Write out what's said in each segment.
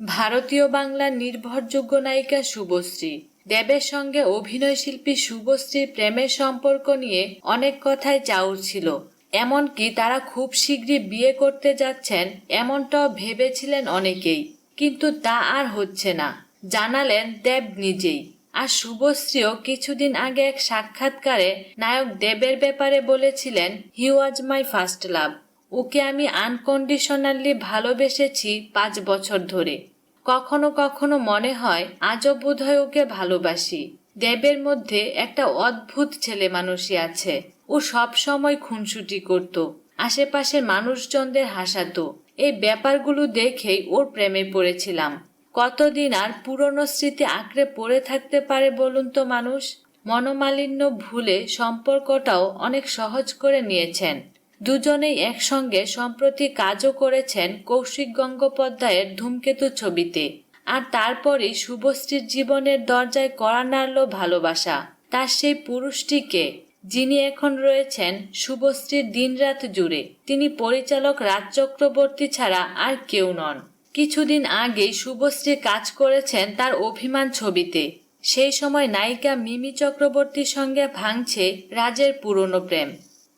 ভারতীয় বাংলার নির্ভরযোগ্য নায়িকা শুভশ্রী। দেবের সঙ্গে অভিনয় শিল্পী শুভশ্রীর প্রেমের সম্পর্ক নিয়ে অনেক কথাই চাউর ছিল। এমনকি তারা খুব শীঘ্রই বিয়ে করতে যাচ্ছেন এমনটাও ভেবেছিলেন অনেকেই। কিন্তু তা আর হচ্ছে না। জানালেন দেব নিজেই। আর শুভশ্রীও কিছুদিন আগে এক সাক্ষাৎকারে নায়ক দেবের ব্যাপারে বলেছিলেন হি ওয়াজ মাই ফার্স্ট লাভ ওকে আমি আনকন্ডিশনালি ভালোবেসেছি পাঁচ বছর ধরে। কখনো কখনো মনে হয়, আজও বোধহয় ওকে ভালোবাসি। দেবের মধ্যে একটা অদ্ভুত ছেলে মানুষই আছে। ও সব সময় খুনসুটি করত। আশেপাশের মানুষজনদের হাসাতো। এই ব্যাপারগুলো দেখেই ওর প্রেমে পড়েছিলাম। কতদিন আর পুরনো স্মৃতি আঁকড়ে পড়ে থাকতে পারে বলুন তো মানুষ? মনোমালিন্য ভুলে সম্পর্কটাও অনেক সহজ করে নিয়েছেন। দুজনেই একসঙ্গে সম্প্রতি কাজও করেছেন কৌশিক গঙ্গোপাধ্যায়ের ধূমকেতু ছবিতে। আর তারপরই শুভশ্রীর জীবনের দরজায় কড়া নাড়ল ভালোবাসা। তার সেই পুরুষটিকে, যিনি এখন রয়েছেন শুভশ্রীর দিনরাত জুড়ে, তিনি পরিচালক রাজ চক্রবর্তী ছাড়া আর কেউ নন। কিছুদিন আগেই শুভশ্রী কাজ করেছেন তার অভিমান ছবিতে। সেই সময় নায়িকা মিমি চক্রবর্তীর সঙ্গে ভাঙছে রাজের পুরনো প্রেম।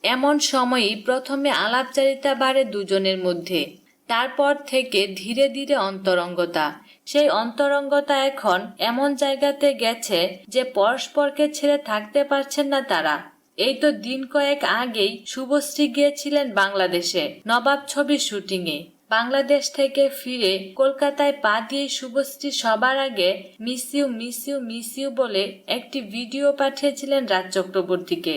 এমন সময়ই প্রথমে আলাপচারিতা বাড়ে দুজনের মধ্যে। তারপর থেকে ধীরে ধীরে অন্তরঙ্গতা। সেই অন্তরঙ্গতা এখন এমন জায়গাতে গেছে যে পরস্পরকে ছেড়ে থাকতে পারছেন না তারা। এই তো দিন কয়েক আগেই শুভশ্রী গিয়েছিলেন বাংলাদেশে নবাব ছবির শুটিংয়ে। বাংলাদেশ থেকে ফিরে কলকাতায় পা দিয়ে শুভশ্রী সবার আগে miss you miss you miss you বলে একটি ভিডিও পাঠিয়েছিলেন রাজ চক্রবর্তীকে।